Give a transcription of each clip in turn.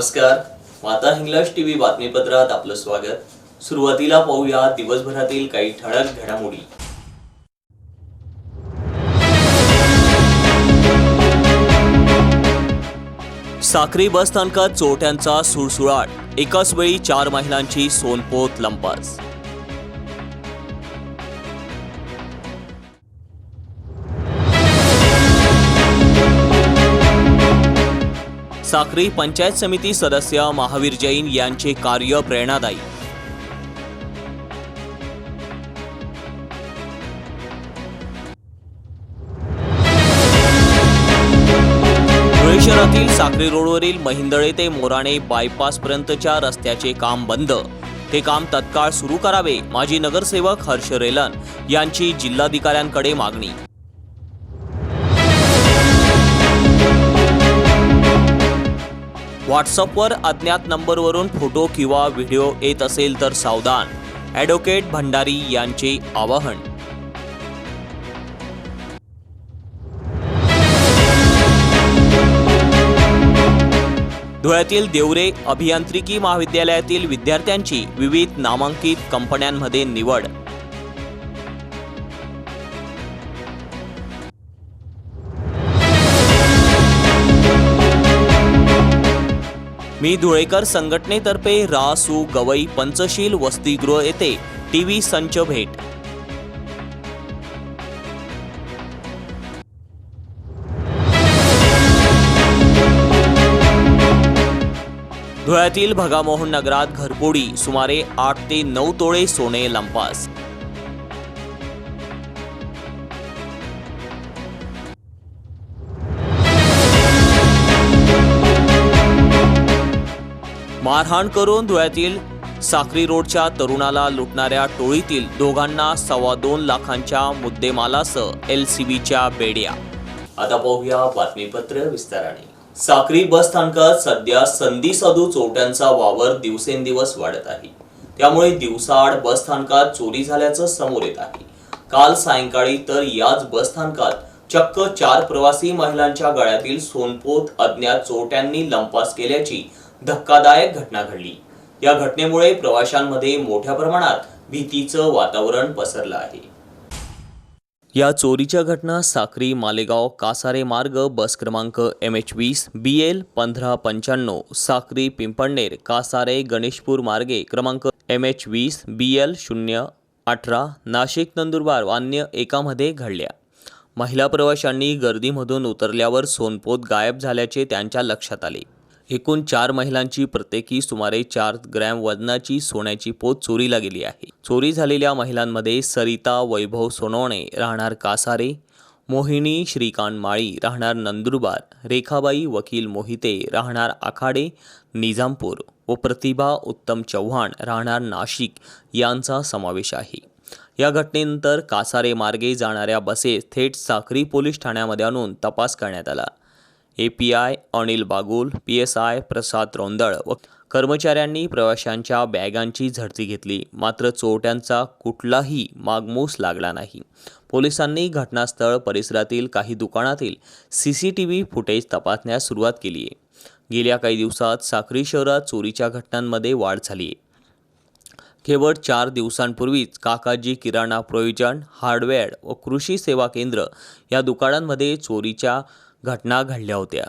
नमस्कार. माता हिंगलाज टीव्ही बातमीपत्रात आपलं स्वागत. सुरुवातीला पाहूया दिवसभरातील काही ठळक घडामोडी. साक्री बस स्थानकात चोरट्यांचा सुळसुळाट. एकाच वेळी चार महिलांची सोनपोत लंपास. साक्री पंचायत समिती सदस्य महावीर जैन यांचे कार्य प्रेरणादायी. धुळे शहरातील साक्री रोडवरील महिंदळे ते मोराणे बायपासपर्यंतच्या रस्त्याचे काम बंद. ते काम तत्काळ सुरू करावे माजी नगरसेवक हर्ष रेलन यांची जिल्हाधिकाऱ्यांकडे मागणी. व्हॉट्सअपवर अज्ञात नंबरवरून फोटो किंवा व्हिडिओ येत असेल तर सावधान. ॲडव्होकेट भंडारी यांचे आवाहन. धुळ्यातील देवरे अभियांत्रिकी महाविद्यालयातील विद्यार्थ्यांची विविध नामांकित कंपन्यांमध्ये निवड. मी धुळेकर संघटनेतर्फे रा सु गवई पंचशील वसतिगृह येथे टी व्ही संच भेट. धुळ्यातील भगामोहन नगरात घरपोडी सुमारे आठ ते नऊ तोळे सोने लंपास. मारहाण करून धुळ्यातील साक्री रोडच्या तरुणाला लुटणाऱ्या टोळीतील दोघांना सव्वा दोन लाखांच्या मुद्देमालासह एल सी बीच्या बेड्या. आता पाहूया बातमीपत्र विस्ताराने. साक्री बस स्थानकात सध्या संधी साधू चोरट्यांचा वावर दिवसेंदिवस वाढत आहे. त्यामुळे दिवसाआड बस स्थानकात चोरी झाल्याचं समोर येत आहे. काल सायंकाळी तर याच बस स्थानकात चक्क चार प्रवासी महिलांच्या गळ्यातील सोनपोत अज्ञात चोरट्यांनी लंपास केल्याची धक्कादायक घटना घडली. या घटनेमुळे प्रवाशांमध्ये मोठ्या प्रमाणात भीतीचं वातावरण पसरलं आहे. या चोरीच्या घटना साक्री मालेगाव कासारे मार्ग बस क्रमांक एम एच वीस बी एल पंधरा पंच्याण्णव साक्री पिंपळनेर कासारे गणेशपूर मार्गे क्रमांक एम एच वीस बी एल शून्य अठरा नाशिक नंदुरबार अन्य एकामध्ये घडल्या. महिला प्रवाशांनी गर्दीमधून उतरल्यावर सोनपोत गायब झाल्याचे त्यांच्या लक्षात आले. एकूण चार महिलांची प्रत्येकी सुमारे चार ग्रॅम वजनाची सोन्याची पोत चोरीला गेली आहे. चोरी झालेल्या महिलांमध्ये सरिता वैभव सोनवणे राहणार कासारे मोहिनी श्रीकांत माळी राहणार नंदुरबार रेखाबाई वकील मोहिते राहणार आखाडे निजामपूर व प्रतिभा उत्तम चव्हाण राहणार नाशिक यांचा समावेश आहे. या घटनेनंतर कासारे मार्गे जाणाऱ्या बसेस थेट साखरी पोलीस ठाण्यामध्ये आणून तपास करण्यात आला. A P I Anil Bagul P S I Prasad Rondal व कर्मचाऱ्यांनी प्रवाशांच्या बॅगांची झडती घेतली. मात्र चोरट्यांचा कुठलाही मागमूस लागला नाही. पोलिसांनी घटनास्थळ परिसरातील काही दुकानातील C C T V footage तपासण्यास सुरुवात केली आहे. गेल्या काही दिवसात साक्री शहरात चोरीच्या घटनांमध्ये वाढ झाली आहे. केवळ चार दिवसांपूर्वीच काकाजी किराणा प्रोविजन हार्डवेअर व कृषी सेवा केंद्र या दुकानांमध्ये चोरीच्या घटना घडल्या होत्या.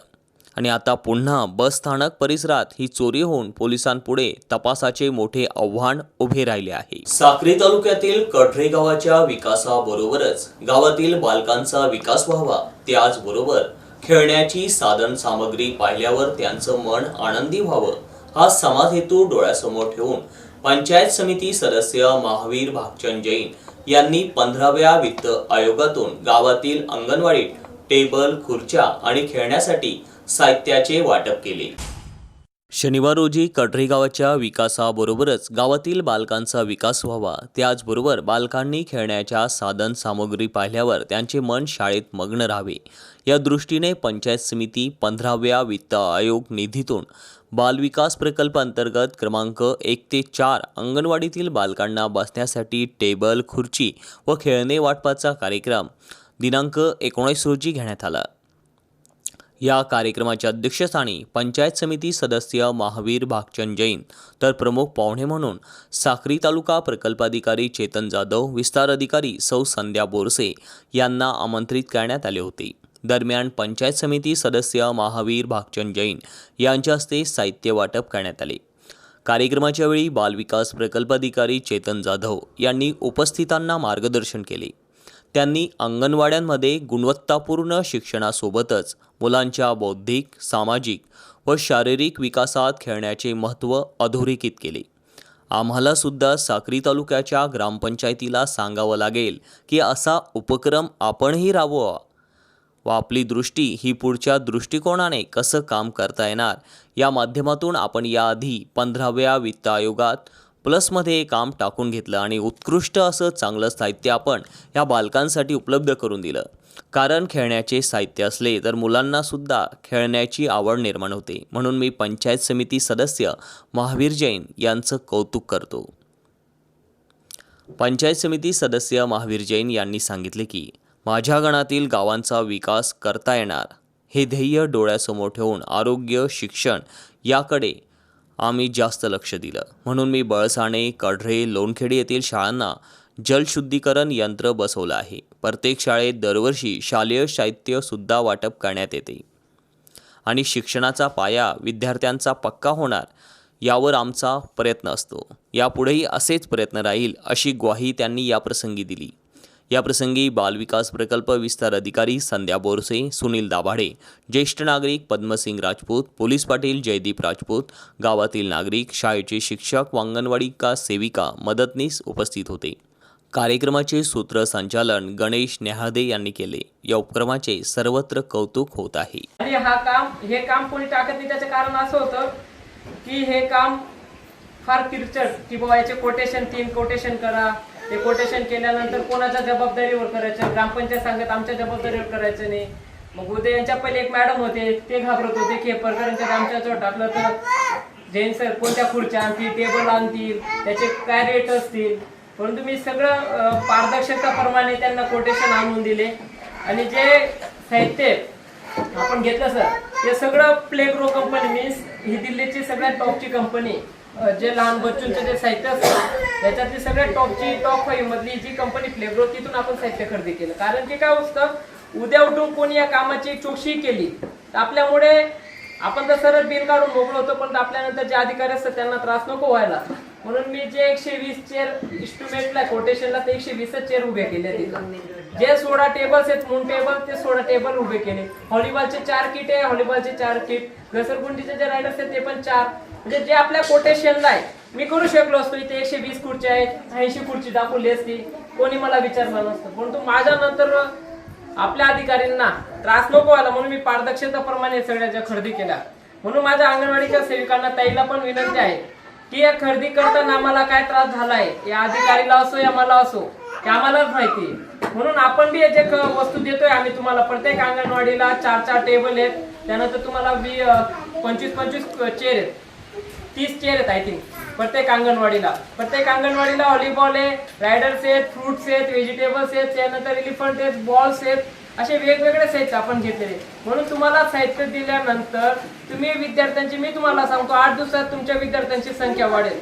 आणि आता पुन्हा बसस्थानक परिसरात ही चोरी होऊन पोलिसांपुढे तपासाचे मोठे आव्हान उभे राहिले आहे. साक्री तालुक्यातील कठरे गावाच्या विकासाबरोबरच गावातील बालकांचा विकास व्हावा त्याचबरोबर खेळण्याची साधन सामग्री पाहिल्यावर त्यांचं मन आनंदी व्हावं हा समाज हेतू डोळ्यासमोर ठेवून पंचायत समिती सदस्य महावीर भागचंद जैन यांनी पंधराव्या वित्त आयोगातून गावातील अंगणवाडीत टेबल खुर्च्या आणि खेळण्यासाठी साहित्याचे वाटप केले. शनिवार रोजी कटरे गावाच्या विकासाबरोबरच गावातील बालकांचा विकास व्हावा त्याचबरोबर बालकांनी खेळण्याच्या साधन सामग्री पाहिल्यावर त्यांचे मन शाळेत मग्न राहावे. या दृष्टीने पंचायत समिती पंधराव्या वित्त आयोग निधीतून बालविकास प्रकल्प अंतर्गत क्रमांक एक ते चार अंगणवाडीतील बालकांना बसण्यासाठी टेबल खुर्ची व खेळणे वाटपाचा कार्यक्रम दिनांक एकोणीस रोजी घेण्यात आला. या कार्यक्रमाच्या अध्यक्षस्थानी पंचायत समिती सदस्य महावीर भागचंद जैन तर प्रमुख पाहुणे म्हणून साक्री तालुका प्रकल्पाधिकारी चेतन जाधव विस्तार अधिकारी सौ संध्या बोरसे यांना आमंत्रित करण्यात आले होते. दरम्यान पंचायत समिती सदस्य महावीर भागचंद जैन यांच्या हस्ते साहित्य वाटप करण्यात आले. कार्यक्रमाच्या वेळी बालविकास प्रकल्पाधिकारी चेतन जाधव यांनी उपस्थितांना मार्गदर्शन केले. त्यांनी अंगणवाड्यांमध्ये गुणवत्तापूर्ण शिक्षणासोबतच मुलांच्या बौद्धिक सामाजिक व शारीरिक विकासात खेळण्याचे महत्त्व अधोरेखित केले. आम्हालासुद्धा साक्री तालुक्याच्या ग्रामपंचायतीला सांगावं लागेल की असा उपक्रम आपणही राबवा. व आपली दृष्टी ही पुढच्या दृष्टिकोनाने कसं काम करता येणार या माध्यमातून आपण याआधी पंधराव्या वित्त आयोगात प्लसमध्ये हे काम टाकून घेतलं आणि उत्कृष्ट असं चांगलं साहित्य आपण या बालकांसाठी उपलब्ध करून दिलं. कारण खेळण्याचे साहित्य असले तर मुलांनासुद्धा खेळण्याची आवड निर्माण होते. म्हणून मी पंचायत समिती सदस्य महावीर जैन यांचं कौतुक करतो. पंचायत समिती सदस्य महावीर जैन यांनी सांगितले की माझ्या गणातील गावांचा विकास करता येणार. हे ध्येय डोळ्यासमोर ठेवून आरोग्य शिक्षण याकडे आम्ही जास्त लक्ष दिलं. म्हणून मी बळसाणे कढरे लोणखेडी येथील शाळांना जलशुद्धीकरण यंत्र बसवलं आहे. प्रत्येक शाळेत दरवर्षी शालेय साहित्यसुद्धा वाटप करण्यात येते. आणि शिक्षणाचा पाया विद्यार्थ्यांचा पक्का होणार यावर आमचा प्रयत्न असतो. यापुढेही असेच प्रयत्न राहील अशी ग्वाही त्यांनी याप्रसंगी दिली. याप्रसंगी बालविकास प्रकल्प विस्तार अधिकारी संध्या बोरसे सुनील दाभाडे ज्येष्ठ नागरिक पद्मसिंग राजपूत पोलीस पाटील जयदीप राजपूत गावातील नागरिक शाळेचे शिक्षक वांगणवाडी का सेविका मदतनीस उपस्थित होते. कार्यक्रमाचे सूत्रसंचालन गणेश नेहादे यांनी केले. या उपक्रमाचे सर्वत्र कौतुक होत आहे. आणि हा काम हे काम कोणी टाकत नाही त्याचं कारण असं होतं की हे काम फार किरचट की बाबा याचे कोटेशन तीन कोटेशन करा ते कोटेशन केल्यानंतर कोणाच्या जबाबदारीवर करायचं? ग्रामपंचायत सांगत आमच्या जबाबदारीवर करायचं नाही. मग उदय यांच्या पहिले एक मॅडम होते ते घाबरत होते की परकरांच्या आमच्याजवळ टाकलं तर जैन सर कोणत्या खुर्च्या आणतील टेबल आणतील त्याचे काय रेट असतील? परंतु मी सगळं अं, पारदर्शकताप्रमाणे त्यांना कोटेशन आणून दिले. आणि जे साहित्य आपण घेतलं सर ते सगळं प्लेग्रो कंपनी मीन्स ही दिल्लीची सगळ्यात टॉपची कंपनी जे लहान बच्चूंचे जे साहित्य असतं त्याच्यातली सगळ्यात टॉपची टॉप फाईव्ह मधली जी कंपनी प्लेग्रो तिथून आपण साहित्य खरेदी केलं. कारण की काय असतं उद्या उठून कोणी या कामाची चोक्षी केली तर आपल्यामुळे आपण तर सरळ बिल काढून मोकळ होतो पण आपल्यानंतर जे अधिकारी असतात त्यांना त्रास नको व्हायला. म्हणून मी जे एकशे वीस चेअर इस्टिमेटला कोटेशनला ते एकशे वीसच चेअर उभे केले तिथं. जे सोळा टेबल्स आहेत मून टेबल ते सोळा टेबल उभे केले. व्हॉलीबॉलचे चार किट आहे व्हॉलीबॉलचे चार किट घसरगुंडीचे जे रायडर्स आहेत ते पण चार. म्हणजे जे आपल्या कोटेशनला आहे मी करू शकलो असतो इथे एकशे वीस खुर्ची आहेत ऐंशी खुर्ची दाखवली असती. कोणी मला विचारलं नसतं. परंतु माझ्या नंतर आपल्या अधिकाऱ्यांना त्रास नको व्हायला म्हणून मी पारदर्शकताप्रमाणे सगळ्या ज्या खरेदी केल्या. म्हणून माझ्या अंगणवाडीच्या सेविकांना ताईला पण विनंती आहे की या खरेदी करताना आम्हाला काय त्रास झालाय या अधिकारीला असो या मला असो ते आम्हालाच माहिती म्हणून आपण बी जे वस्तू देतोय आम्ही तुम्हाला प्रत्येक अंगणवाडीला चार चार टेबल आहेत. त्यानंतर तुम्हाला बी पंचवीस पंचवीस चेअर आहेत. तीस चेअर आहेत आय थिंक प्रत्येक अंगणवाडीला. प्रत्येक अंगणवाडीला व्हॉलीबॉल आहे रायडर्स आहेत फ्रुट्स आहेत व्हेजिटेबल्स आहेत त्यानंतर एलिफंट आहेत बॉल्स आहेत. असे वेगवेगळे साहित्य आपण घेतलेले म्हणून तुम्हाला साहित्य दिल्यानंतर तुम्ही विद्यार्थ्यांची मी तुम्हाला सांगतो आठ दिवसात तुमच्या विद्यार्थ्यांची संख्या वाढेल.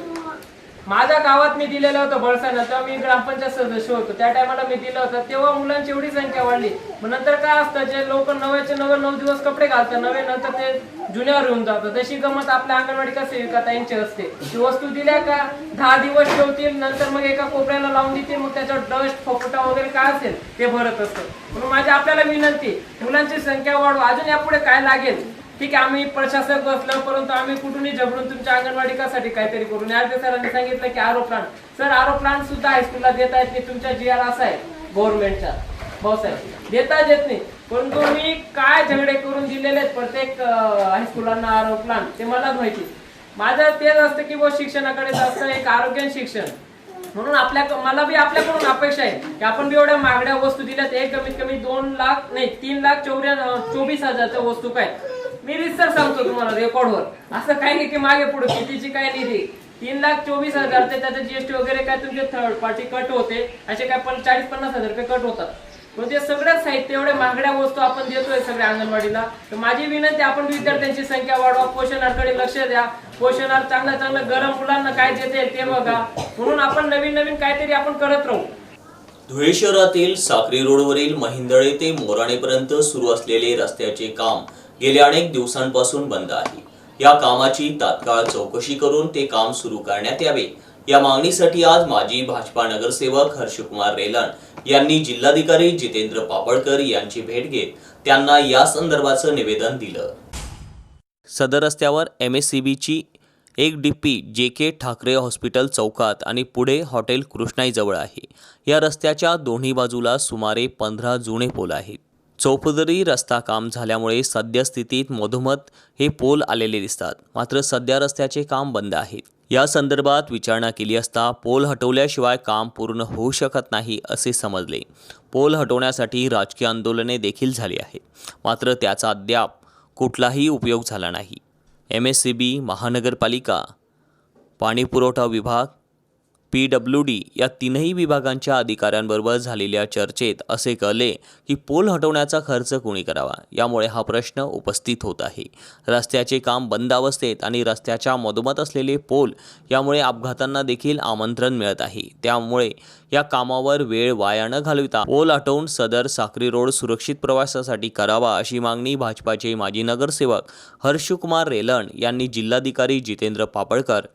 माझ्या गावात मी दिलेलं होतं बळसाना तेव्हा मी ग्रामपंचायत सदस्य होतो. त्या टायमाला मी दिलं होतं. तेव्हा मुलांची एवढी संख्या वाढली. मग नंतर काय असतं जे लोक नव्याचे नवे नऊ दिवस कपडे घालतात नवे नंतर ते जुन्यावर येऊन जातात. तशी गमत आपल्या अंगणवाडी सेविका त्यांची असते. ती वस्तू दिल्या का दहा दिवस ठेवतील नंतर मग एका कोपऱ्याला लावून देतील मग त्याच्यावर डस्ट फोकटा वगैरे काय असेल ते भरत असतं. म्हणून माझी आपल्याला विनंती मुलांची संख्या वाढवा. अजून यापुढे काय लागेल? ठीक आहे आम्ही प्रशासक बसलो परंतु आम्ही कुठूनही झगडून तुमच्या अंगणवाडीकासाठी काहीतरी करू? न्याय सरांनी सांगितलं की आरो प्लान सर आरो प्लान सुद्धा हायस्कूलला देत आहेत की तुमच्या जी आर असा आहे गव्हर्नमेंटच्या भाऊसाहेब देता येत हो, नाही. परंतु मी काय झगडे करून दिलेले आहेत प्रत्येक हायस्कूलांना आरो प्लान ते मलाच माहिती माझं तेच असतं की बुवा शिक्षणाकडे जास्त एक आरोग्य शिक्षण. म्हणून आपल्या मला बी आपल्याकडून अपेक्षा आहे की आपण बी एवढ्या महागड्या वस्तू दिल्यात एक कमीत कमी दोन लाख नाही तीन लाख चौऱ्या चोवीस हजारच्या वस्तू काय? मी रिसर सांगतो तुम्हाला रेकॉर्डवर. असं काही नाही की मागे पुढे कितीची काय निधी. तीन लाख चोवीस हजार ते त्याचं जीएसटी वगैरे काय तुमचे थर्ड पार्टी कट होते. असे काय पण चाळीस पन्नास हजार रुपये कट होतात. पण ते सगळ्याच साहित्य एवढ्या महागड्या वस्तू आपण देतोय सगळ्या अंगणवाडीला. तर माझी विनंती आपण विद्यार्थ्यांची संख्या वाढवा पोषणाकडे लक्ष द्या. पोषणार चांगलं चांगलं गरम मुलांना काय देते ते बघा. म्हणून आपण नवीन नवीन काहीतरी आपण करत राहू. धुळे शहरातील साक्री रोडवरील महिंदळे ते मोराणेपर्यंत सुरू असलेले रस्त्याचे काम गेल्या अनेक दिवसांपासून बंद आहे. या कामाची तात्काळ चौकशी करून ते काम सुरू करण्यात यावे. या मागणीसाठी आज माजी भाजपा नगरसेवक हर्षकुमार रेलन यांनी जिल्हाधिकारी जितेंद्र पापडकर यांची भेट घेत त्यांना या संदर्भाचं निवेदन दिलं. सदर रस्त्यावर एम एस सी बीची एक डीपी जे के ठाकरे हॉस्पिटल चौकात आणि पुढे हॉटेल कृष्णाईजवळ आहे. या रस्त्याच्या दोन्ही बाजूला सुमारे पंधरा जुने पोल आहेत. चौपदरी रस्ता काम झाल्यामुळे सद्यस्थितीत मधोमध हे पोल आलेले दिसतात. मात्र सध्या रस्त्याचे काम बंद आहे. या संदर्भात विचारणा केली असता पोल हटवल्याशिवाय काम पूर्ण होऊ शकत नाही असे समजले. पोल हटवण्यासाठी राजकीय आंदोलने देखील झाली आहेत. मात्र त्याचा अद्याप कुठलाही उपयोग झाला नाही. एम एस सी बी महानगरपालिका पाणीपुरवठा विभाग पी डब्ल्यू डी या तीनही विभागांच्या अधिकाऱ्यांबरोबर झालेल्या चर्चेत असे कळले की पोल हटवण्याचा खर्च कोणी करावा यामुळे हा प्रश्न उपस्थित होत आहे. रस्त्याचे काम बंद अवस्थेत आणि रस्त्याच्या मधोमध असलेले पोल यामुळे अपघातांना देखील आमंत्रण मिळत आहे. त्यामुळे या कामावर वेळ वाया न घालविता पोल हटवून सदर साक्री रोड सुरक्षित प्रवासासाठी करावा अशी मागणी भाजपाचे माजी नगरसेवक हर्षकुमार रेलन यांनी जिल्हाधिकारी जितेंद्र पापळकर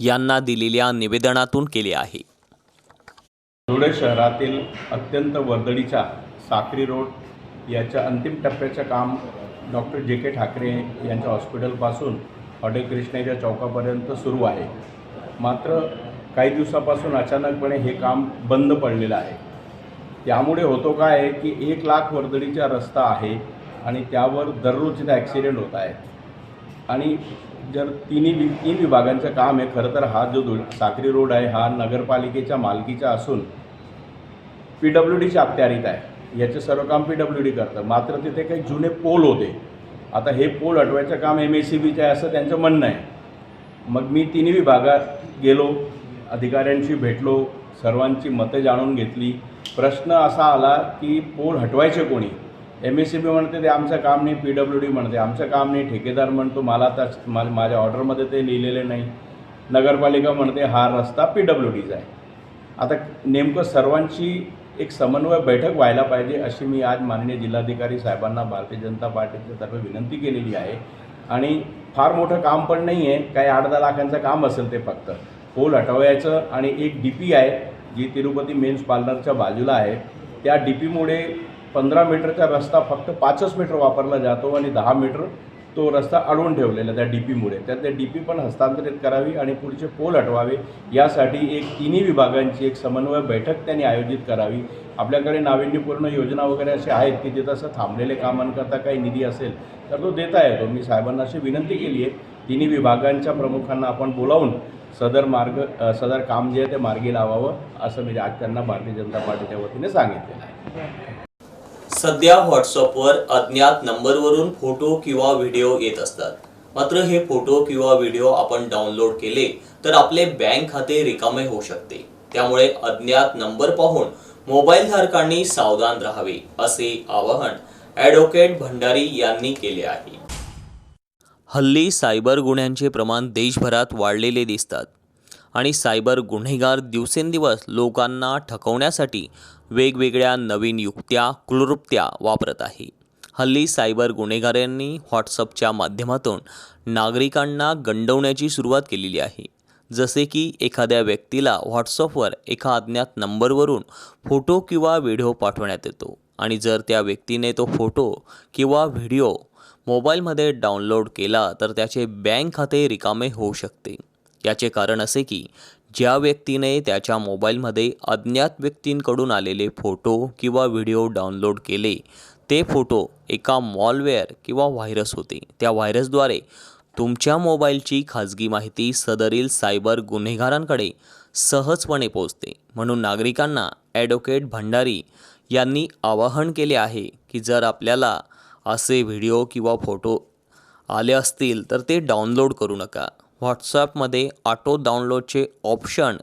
यांना दिलेल्या निवेदनातून केले आहे. धुळे शहरातील अत्यंत वर्दळीच्या साक्री रोड याच्या अंतिम टप्प्याचं काम डॉक्टर जे के ठाकरे यांच्या हॉस्पिटलपासून हॉटेल कृष्णाच्या चौकापर्यंत सुरू आहे. मात्र काही दिवसापासून अचानकपणे हे काम बंद पडलेलं आहे. त्यामुळे होतो काय आहे की एक लाख वर्दळीचा रस्ता आहे आणि त्यावर दररोज ॲक्सिडेंट होत आहेत आणि जर तिन्ही वि तीन विभागांचं काम आहे खरं तर हा जो धुळ साक्री रोड आहे हा नगरपालिकेच्या मालकीचा असून पी डब्ल्यू डीच्या अखत्यारीत आहे. याचं सर्व काम पी डब्ल्यू डी करतं. मात्र तिथे काही जुने पोल होते. आता हे पोल हटवायचं काम एम एस सी बीचं आहे असं त्यांचं म्हणणं आहे. मग मी तिन्ही विभागात गेलो अधिकाऱ्यांशी भेटलो सर्वांची मतं जाणून घेतली. प्रश्न असा आला की पोल हटवायचे कोणी? एम एस सी बी म्हणते ते आमचं काम नाही पी डब्ल्यू डी म्हणते. आमचं काम नाही ठेकेदार म्हणतो मला त्या मा माझ्या ऑर्डरमध्ये ते लिहिलेले नाही. नगरपालिका म्हणते हा रस्ता पी डब्ल्यू डीचा आहे. आता नेमकं सर्वांची एक समन्वय बैठक व्हायला पाहिजे अशी मी आज माननीय जिल्हाधिकारी साहेबांना भारतीय जनता पार्टीच्या तर्फे विनंती केलेली आहे. आणि फार मोठं काम पण नाही आहे काही आठ दहा लाखांचं काम असेल ते फक्त. पोल हटवायचं आणि एक डी पी आहे जी तिरुपती मेन्स पार्लरच्या बाजूला आहे. त्या डी पीमुळे पंधरा मीटरचा रस्ता फक्त पाचच मीटर वापरला जातो आणि दहा मीटर तो रस्ता अडवून ठेवलेला त्या डी पीमुळे. त्यात त्या डी पी पण हस्तांतरित करावी आणि पुढचे पोल हटवावे यासाठी एक तिन्ही विभागांची एक समन्वय बैठक त्यांनी आयोजित करावी. आपल्याकडे नाविन्यपूर्ण योजना वगैरे असे आहेत की जिथं असं थांबलेले कामांकरता काही निधी असेल तर तो देता येतो. मी साहेबांना अशी विनंती केली आहे तिन्ही विभागांच्या प्रमुखांना आपण बोलावून सदर मार्ग सदर काम जे आहे ते मार्गी लावावं असं मी आज त्यांना भारतीय जनता पार्टीच्या वतीने सांगितलेलं आहे. सध्या व्हॉट्सअपवर अज्ञात नंबरवरून फोटो किंवा व्हिडिओ येत असतात. मात्र हे फोटो किंवा व्हिडिओ आपण डाउनलोड केले तर आपले बँक खाते रिकामे होऊ शकते. त्यामुळे अज्ञात नंबर पाहून मोबाईल धारकांनी सावधान राहावे असे आवाहन ॲडव्होकेट भंडारी यांनी केले आहे. हल्ली सायबर गुन्ह्यांचे प्रमाण देशभरात वाढलेले दिसतात. आणि सायबर गुन्हेगार दिवसेंदिवस लोकांना ठकवण्यासाठी वेगवेगळ्या नवीन युक्त्या क्लृप्त्या वापरत आहे. हल्ली सायबर गुन्हेगारांनी व्हॉट्सअपच्या माध्यमातून नागरिकांना गंडवण्याची सुरुवात केलेली आहे. जसे की एखाद्या व्यक्तीला व्हॉट्सअपवर एका अज्ञात नंबरवरून फोटो किंवा व्हिडिओ पाठवण्यात येतो आणि जर त्या व्यक्तीने तो फोटो किंवा व्हिडिओ मोबाईलमध्ये डाउनलोड केला तर त्याचे बँक खाते रिकामे होऊ शकते. याचे कारण असे की ज्या व्यक्तीने त्याच्या मोबाईलमध्ये अज्ञात व्यक्तींकडून आलेले फोटो किंवा व्हिडिओ डाउनलोड केले ते फोटो एका मॉलवेअर किंवा व्हायरस होते. त्या व्हायरसद्वारे तुमच्या मोबाईलची खाजगी माहिती सदरील सायबर गुन्हेगारांकडे सहजपणे पोहोचते. म्हणून नागरिकांना ॲडव्होकेट भंडारी यांनी आवाहन केले आहे की जर आपल्याला असे व्हिडिओ किंवा फोटो आले असतील तर ते डाउनलोड करू नका. व्हॉट्सॲपमध्ये ऑटो डाउनलोडचे ऑप्शन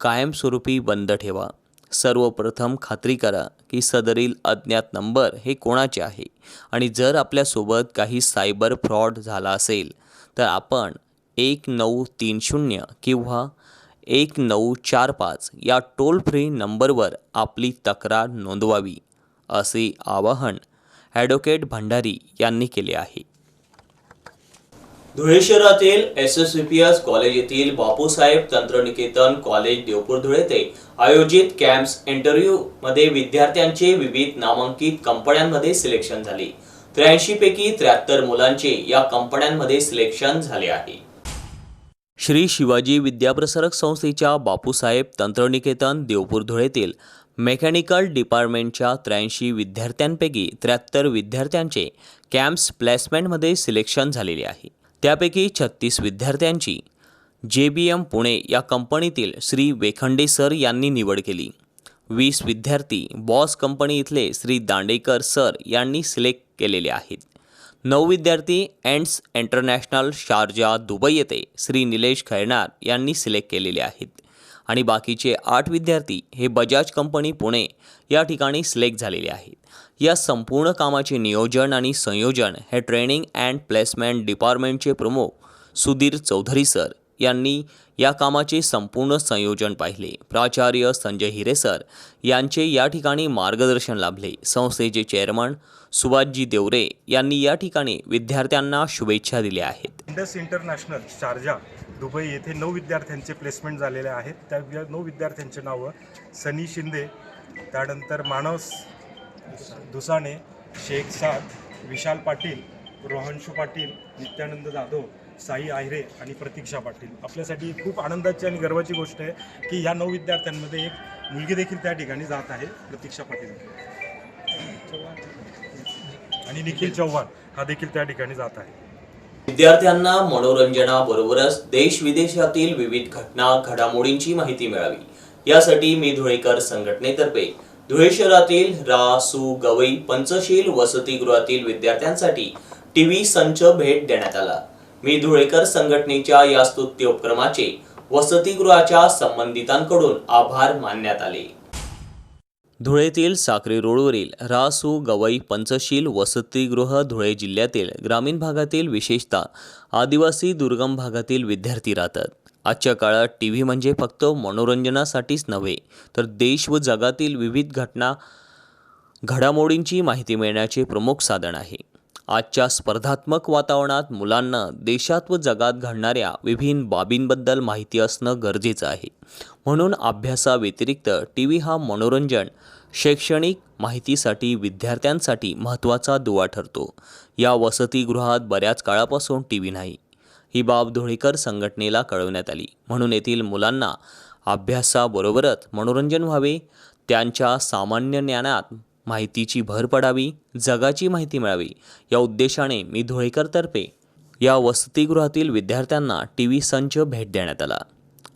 कायमस्वरूपी बंद ठेवा. सर्वप्रथम खात्री करा की सदरील अज्ञात नंबर हे कोणाचे आहे आणि जर आपल्यासोबत काही सायबर फ्रॉड झाला असेल तर आपण एक नऊ तीन शून्य किंवा एक नऊ चार पाच या टोल फ्री नंबरवर आपली तक्रार नोंदवावी असे आवाहन ॲडव्होकेट भंडारी यांनी केले आहे. धुळे शहरातील S S P S college येथील बापूसाहेब तंत्रनिकेतन कॉलेज देवपूर धुळे येथे आयोजित कॅम्प्स इंटरव्ह्यू मध्ये विद्यार्थ्यांचे विविध नामांकित कंपन्यांमध्ये सिलेक्शन झाले. त्र्याऐंशी पैकी त्र्याहत्तर मुलांचे या कंपन्यांमध्ये सिलेक्शन झाले आहे. श्री शिवाजी विद्याप्रसारक संस्थेच्या बापूसाहेब तंत्रनिकेतन देवपूर धुळेतील मेकॅनिकल डिपार्टमेंटच्या त्र्याऐंशी विद्यार्थ्यांपैकी त्र्याहत्तर विद्यार्थ्यांचे कॅम्प्स प्लेसमेंटमध्ये सिलेक्शन झालेले आहे. त्यापैकी छत्तीस विद्यार्थ्यांची. जे बी एम पुणे या कंपनीतील श्री वेखंडे सर यांनी निवड केली. वीस विद्यार्थी बॉस कंपनी इथले श्री दांडेकर सर यांनी सिलेक्ट केलेले आहेत. नऊ विद्यार्थी एंड्स इंटरनॅशनल शारजा दुबई येथे श्री निलेश खैरनार यांनी सिलेक्ट केलेले आहेत. आणि बाकीचे आठ विद्यार्थी हे बजाज कंपनी पुणे या ठिकाणी सिलेक्ट झालेले आहेत. या संपूर्ण कामाचे नियोजन आणि संयोजन हे ट्रेनिंग अँड प्लेसमेंट डिपार्टमेंटचे प्रमुख सुधीर चौधरी सर यांनी या कामाचे संपूर्ण संयोजन पाहिले. प्राचार्य संजय हिरे सर यांचे या ठिकाणी मार्गदर्शन लाभले. संस्थेचे चेअरमन सुभाषजी देवरे यांनी या ठिकाणी विद्यार्थ्यांना शुभेच्छा दिल्या आहेत. इंडस इंटरनॅशनल शारजा दुबई येथे नऊ विद्यार्थ्यांचे प्लेसमेंट झालेले आहेत. त्या नऊ विद्यार्थ्यांचे नावं सनी शिंदे त्यानंतर मानस दुसाणे शेख साद विशाल पाटील रोहनशू पाटील नित्यानंद जाधव साई आहिरे आणि प्रतीक्षा पाटील. आपल्यासाठी खूप आनंदाची आणि गर्वाची गोष्ट आहे की या नऊ विद्यार्थ्यांमध्ये एक मुलगी देखील त्या ठिकाणी जात आहे प्रतीक्षा पाटील. आणि निखिल चव्हाण हा देखील त्या ठिकाणी जात आहे. विद्यार्थ्यांना मनोरंजनाबरोबरच देश विदेशातील विविध घटना घडामोडींची माहिती मिळावी. यासाठी मी धुळेकर संघटनेतर्फे धुळे शहरातील रा सु गवई पंचशील वसतिगृहातील विद्यार्थ्यांसाठी टीव्ही संच भेट देण्यात आला. मी धुळेकर संघटनेच्या या स्तुत्य उपक्रमाचे वसतिगृहाच्या संबंधितांकडून आभार मानण्यात आले. धुळेतील साक्री रोडवरील रासू गवई पंचशील वसतिगृह धुळे जिल्ह्यातील ग्रामीण भागातील विशेषतः आदिवासी दुर्गम भागातील विद्यार्थी राहतात. आजच्या काळात टी व्ही म्हणजे फक्त मनोरंजनासाठीच नव्हे तर देश व जगातील विविध घटना घडामोडींची माहिती मिळण्याचे प्रमुख साधन आहे. आजच्या स्पर्धात्मक वातावरणात मुलांना देशात व जगात घडणाऱ्या विभिन्न बाबींबद्दल माहिती असणं गरजेचं आहे. म्हणून अभ्यासाव्यतिरिक्त टी व्ही हा मनोरंजन शैक्षणिक माहितीसाठी विद्यार्थ्यांसाठी महत्त्वाचा दुवा ठरतो. या वसतिगृहात बऱ्याच काळापासून टी व्ही नाही. ही बाब धुळेकर संघटनेला कळवण्यात आली. म्हणून येथील मुलांना अभ्यासाबरोबरच मनोरंजन व्हावे त्यांच्या सामान्य ज्ञानात माहितीची भर पडावी जगाची माहिती मिळावी या उद्देशाने मी धुळेकरतर्फे या वसतिगृहातील विद्यार्थ्यांना टी व्ही संच भेट देण्यात आला.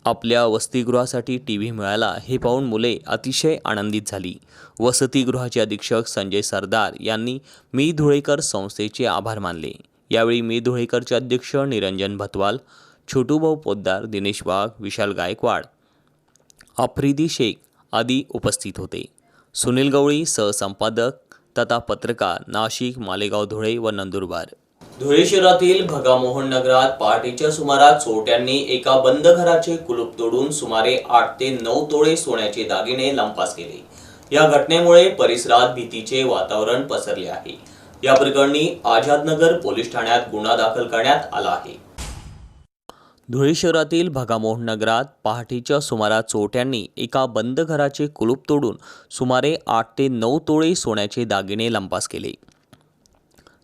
आपल्या वसतिगृहासाठी टी व्ही मिळाला हे पाहून मुले अतिशय आनंदित झाली. वसतिगृहाचे अधीक्षक संजय सरदार यांनी मी धुळेकर संस्थेचे आभार मानले. यावेळी मी धुळेकरचे अध्यक्ष निरंजन भतवाल छोटूभाऊ पोद्दार दिनेश वाघ विशाल गायकवाड आफ्रिदी शेख आदी उपस्थित होते. सुनील गवळी सहसंपादक तथा पत्रकार नाशिक मालेगाव धुळे व नंदुरबार. धुळे शहरातील भगामोहन नगरात पहाटेच्या सुमारास चोरट्यांनी एका बंद घराचे कुलूप तोडून सुमारे आठ ते नऊ तोळे सोन्याचे दागिने लंपास केले. या घटनेमुळे परिसरात भीतीचे वातावरण पसरले आहे. या प्रकरणी आझादनगर पोलीस ठाण्यात गुन्हा दाखल करण्यात आला आहे. धुळे शहरातील भगामोहन नगरात पहाटेच्या सुमारास चोरट्यांनी एका बंद घराचे कुलूप तोडून सुमारे आठ ते नऊ तोळे सोन्याचे दागिने लंपास केले.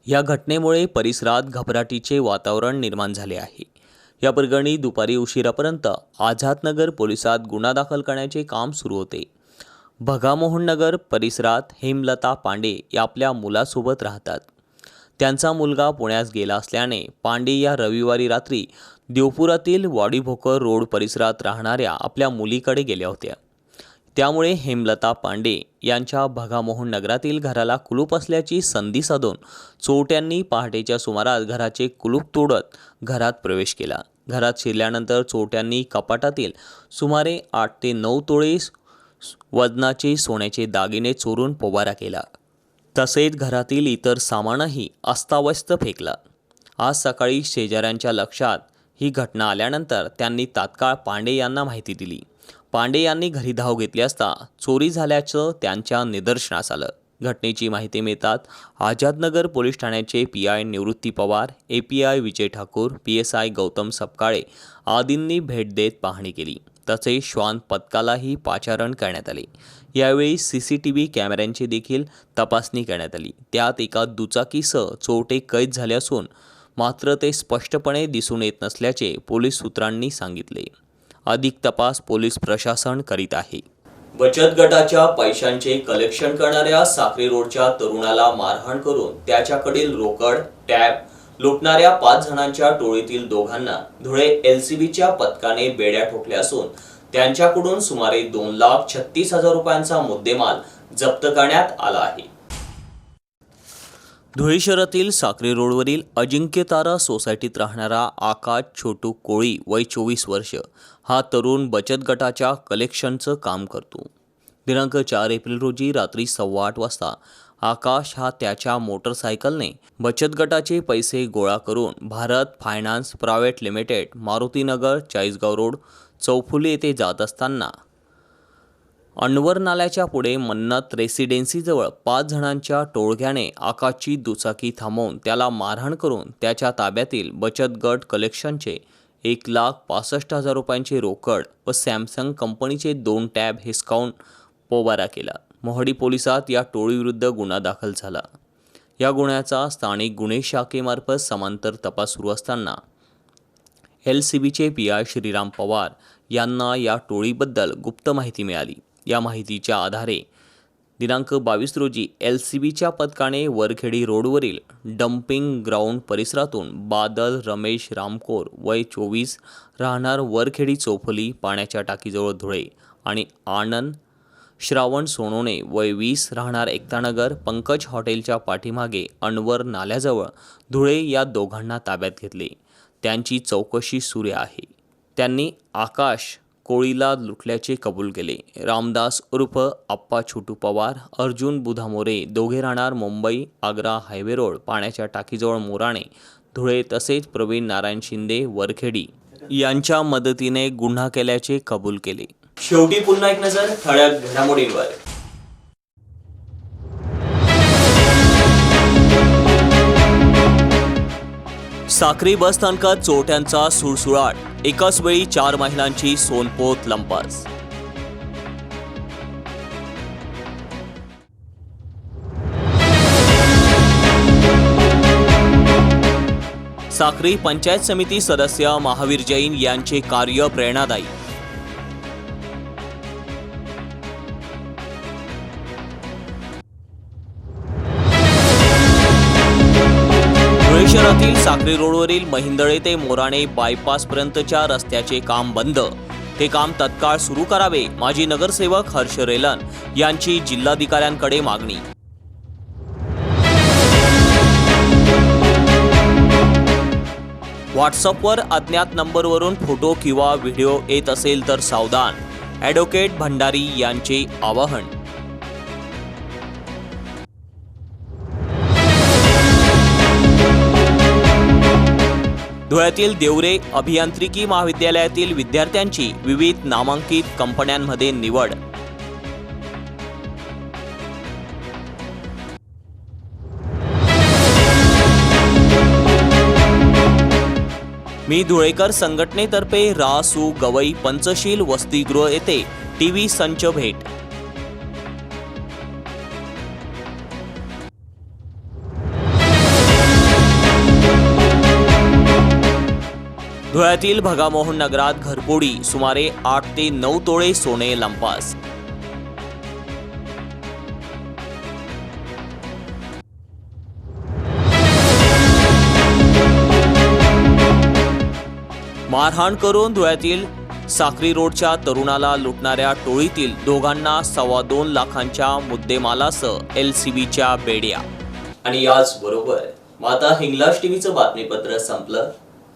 या घटनेमुळे परिसरात घबराटीचे वातावरण निर्माण झाले आहे. या प्रकरणी दुपारी उशिरापर्यंत आझादनगर पोलिसात गुन्हा दाखल करण्याचे काम सुरू होते. भगामोहन नगर परिसरात हेमलता पांडे या आपल्या मुलासोबत राहतात. त्यांचा मुलगा पुण्यास गेला असल्याने पांडे या रविवारी रात्री देवपुरातील वाडीभोकर रोड परिसरात राहणाऱ्या आपल्या मुलीकडे गेल्या होत्या. त्यामुळे हेमलता पांडे यांच्या भगामोहन नगरातील घराला कुलूप असल्याची संधी साधून चोरट्यांनी पहाटेच्या सुमारास घराचे कुलूप तोडत घरात प्रवेश केला. घरात शिरल्यानंतर चोरट्यांनी कपाटातील सुमारे आठ ते नऊ तोळे वजनाचे सोन्याचे दागिने चोरून पोबारा केला. तसेच घरातील इतर सामानही अस्ताव्यस्त फेकलं. आज सकाळी शेजाऱ्यांच्या लक्षात ही घटना आल्यानंतर त्यांनी तात्काळ पांडे यांना माहिती दिली. पांडे यांनी घरी धाव घेतली असता चोरी झाल्याचं त्यांच्या निदर्शनास आलं. घटनेची माहिती मिळतात आझादनगर पोलीस ठाण्याचे P I Nivrutti Pawar A P I Vijay Thakur P S I Gautam Sapkale आदींनी भेट देत पाहणी केली. तसेच श्वान पथकालाही पाचारण करण्यात आले. यावेळी सी सी टी व्ही कॅमेऱ्यांची देखील तपासणी करण्यात आली. त्यात एका दुचाकीसह चोरटे कैद झाले असून मात्र ते स्पष्टपणे दिसून येत नसल्याचे पोलीस सूत्रांनी सांगितले. अधिक तपास पोलीस प्रशासन करीत आहे. बचत गटाच्या पैशांचे कलेक्शन करणाऱ्या साक्री रोडच्या तरुणाला मारहाण करून त्याच्याकडील रोकड टॅब लुटणाऱ्या पाच जणांच्या टोळीतील दोघांना धुळे एलसीबीच्या पथकाने बेड्या ठोकल्या असून त्यांच्याकडून सुमारे दोन लाख छत्तीस हजार रुपयांचा मुद्देमाल जप्त करण्यात आला आहे. धुळे शहरातील साक्री रोडवरील अजिंक्यतारा सोसायटीत राहणारा आकाश छोटू कोळी वय चोवीस वर्ष हा तरुण बचत गटाच्या कलेक्शनचं काम करतो. दिनांक चार एप्रिल रोजी रात्री सव्वा आठ वाजता आकाश हा त्याच्या मोटरसायकलने बचत गटाचे पैसे गोळा करून Bharat finance private limited Marutinagar Chalisgaon road चौफुली येथे जात असताना अनवर नाल्याच्या पुढे मन्नत रेसिडेन्सीजवळ पाच जणांच्या टोळक्याने आकाशची दुचाकी थांबवून त्याला मारहाण करून त्याच्या ताब्यातील बचत गट कलेक्शनचे एक लाख पासष्ट हजार रुपयांची रोकड व सॅमसंग कंपनीचे दोन टॅब हिसकावून पोबारा केला. मोहडी पोलिसात या टोळीविरुद्ध गुन्हा दाखल झाला. या गुन्ह्याचा स्थानिक गुन्हे शाखेमार्फत समांतर तपास सुरू असताना एल सी बीचे पी आय श्रीराम पवार यांना या टोळीबद्दल गुप्त माहिती मिळाली. या माहितीच्या आधारे दिनांक बावीस रोजी एल सी बीच्या पथकाने वरखेडी रोडवरील डम्पिंग ग्राउंड परिसरातून बादल रमेश रामकोर वय चोवीस राहणार वरखेडी चोफली पाण्याच्या टाकीजवळ धुळे आणि आनंद श्रावण सोनोने वय वीस राहणार एकतानगर पंकज हॉटेलच्या पाठीमागे अनवर नाल्याजवळ धुळे या दोघांना ताब्यात घेतले. त्यांची चौकशी सुरू आहे. त्यांनी आकाश कोळीला लुटल्याचे कबूल केले. रामदास उर्फ आप्पा छोटू पवार अर्जुन बुधामोरे दोघे राहणार मुंबई आग्रा हायवे रोड पाण्याच्या टाकीजवळ मोराणे धुळे तसेच प्रवीण नारायण शिंदे वरखेडी यांच्या मदतीने गुन्हा केल्याचे कबूल केले. शेवटी पुन्हा एक नजर ठळक घडामोडींवर. साक्री बस स्थानकात चोरट्यांचा सुळसुळाट. एकाच वेळी चार महिलांची सोनपोत लंपास. साक्री पंचायत समिती सदस्य महावीर जैन यांचे कार्य प्रेरणादायी. शहरातील साक्री रोडवरील महिंदळे ते मोराणे बायपास पर्यंतच्या रस्त्याचे काम बंद. ते काम तत्काळ सुरू करावे माजी नगरसेवक हर्ष रेलन यांची जिल्हाधिकाऱ्यांकडे मागणी. व्हॉट्सअपवर अज्ञात नंबरवरून फोटो किंवा व्हिडिओ येत असेल तर सावधान. ॲडव्होकेट भंडारी यांचे आवाहन. धुळ्यातील देवरे अभियांत्रिकी महाविद्यालयातील विद्यार्थ्यांची विविध नामांकित कंपन्यांमध्ये निवड. मी धुळेकर संघटनेतर्फे रा सु गवई पंचशील वसतिगृह येथे टी व्ही संच भेट. धुळ्यातील भगामोहन नगरात घरपोडी सुमारे आठ ते नऊ तोळे सोने लंपास. मारहाण करून धुळ्यातील साक्री रोडच्या तरुणाला लुटणाऱ्या टोळीतील दोघांना सव्वा दोन लाखांच्या मुद्देमालासह एल सी बीच्या बेड्या. आणि याच बरोबर. माता हिंगलाज टीव्हीचं बातमीपत्र संपलं.